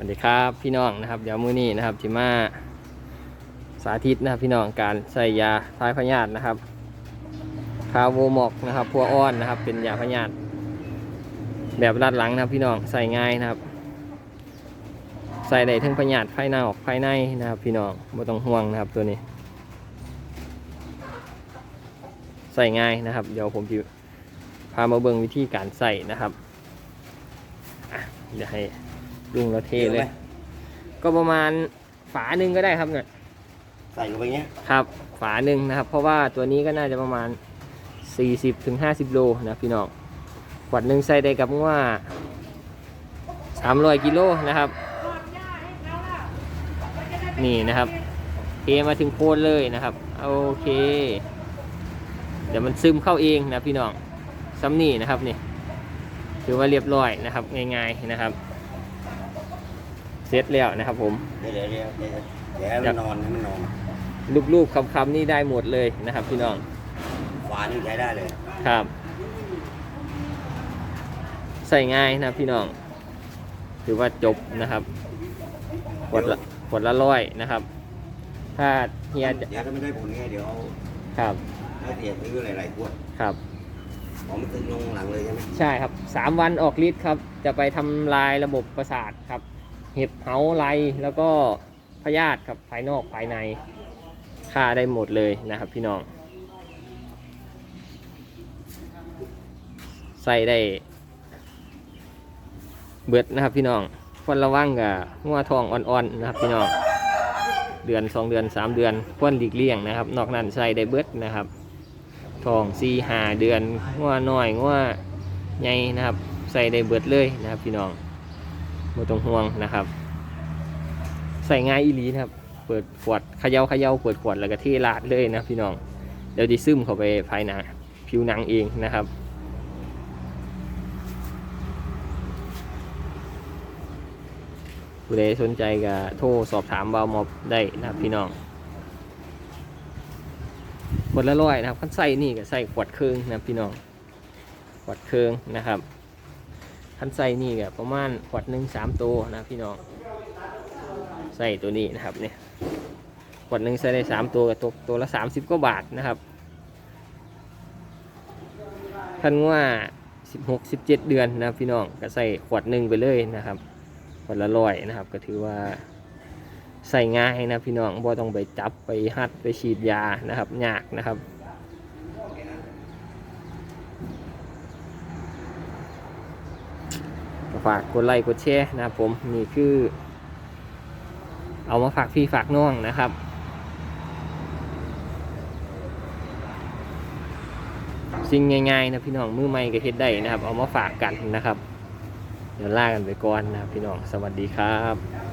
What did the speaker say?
สวัสดีครับพี่น้องนะครับเดี๋ยวมื้อนี้นะครับจิมาสาธิตนะครับพี่น้องการใส่ยาทายพยาธินะครับคาโวมอกนะครับพัวอ้อนนะครับ เป็นยาพยาธิแบบรัดหลังนะครับพี่น้องใส่ง่ายนะครับ ใส่ได้ทั้งพยาธิภายในออกภายในนะครับ พี่น้องไม่ต้องห่วงนะครับตัวนี้ ใส่ง่ายนะครับ เดี๋ยวผมจะพามาเบิ่งวิธีการใส่นะครับอะเดี๋ยวให้ ลุงเราเทเลย ก็ประมาณฝาหนึ่งก็ได้ครับเนี่ยใส่ลงไปเงี้ยครับ ฝาหนึ่งนะครับ เพราะว่าตัวนี้ก็น่าจะประมาณ 40-50ถึง50โลนะพี่น้องขวดหนึ่งใส่ได้กับว่า300กิโลนะครับ นี่นะครับเทมาถึงโคนเลยนะครับ โอเค เดี๋ยวมันซึมเข้าเองนะพี่น้องซ้ำนี่นะครับนี่ถือว่าเรียบร้อยนะครับ ง่ายๆนะครับ เสร็จแล้วนะครับผม เดี๋ยวเดี๋ยวเดี๋ยวเดี๋ยวเดี๋ยวให้มันนอนให้มันนอนลูกๆคำๆนี่ได้หมดเลยนะครับ พี่น้องฝานี่ใช้ได้เลย ครับ ใส่ง่ายนะพี่น้อง ถือว่าจบนะครับขวดละขวดละร้อยนะครับ ถ้าเฮียจะเดี๋ยวถ้าไม่ได้ผลไงเดี๋ยวเอาครับให้เสียซื้อหลายๆขวดครับ ของมันตึงลงหลังเลยใช่ไหมใช่ครับสามวันออกฤทธิ์ครับ จะไปทำลายระบบประสาทครับ เห็บเหาไรแล้วก็พยาธิครับภายนอกภายในฆ่าได้หมดเลยนะครับพี่น้อง ใส่ได้เบิดนะครับพี่น้องควรระวังกับงัวทองอ่อนๆนะครับพี่น้องเดือนสองเดือนสามเดือนควรหลีกเลี่ยงนะครับ นอกนั้นใส่ได้เบิดนะครับทองสี่หาเดือนงัวน้อยงัวใหญ่นะครับ ใส่ได้เบิดเลยนะครับพี่น้อง ไม่ต้องห่วงนะครับ ใส่ง่ายอีหลีนะครับ เปิดขวดเขย่าเขย่าเปิดขวดแล้วก็เทลาดเลยนะพี่น้อง เดี๋ยวดิซึมเข้าไปภายในผิวหนังเองนะครับผู้ใดสนใจก็โทรสอบถามบาวมอบได้นะครับพี่น้องขวดละร้อยนะครับขั้นใส่นี่ก็ใส่ขวดครึ่งนะพี่น้องขวดครึ่งนะครับ ขั้นใส่นี่ก็ประมาณขวดหนึ่งสามตัวนะพี่น้องใส่ตัวนี้นะครับเนี่ยขวดหนึ่งใส่ได้สามตัวก็ตกตัวละสามสิบกว่าบาทนะครับท่านว่าสิบหกสิบเจ็ดเดือนนะพี่น้องก็ใส่ขวดหนึ่งไปเลยนะครับขวดละร้อยนะครับ ก็ถือว่าใส่ง่ายนะพี่น้องบ่ต้องไปจับไปหัดไปฉีดยานะครับยากนะครับ ฝากกดไลค์กดแชร์นะครับผมนี่คือ เอามาฝากพี่ฝากน้องนะครับสิ่งง่ายๆนะพี่น้องมือใหม่ก็เฮ็ดได้นะครับ เอามาฝากกันนะครับ เดี๋ยวลากันไปก่อนนะครับพี่น้องสวัสดีครับ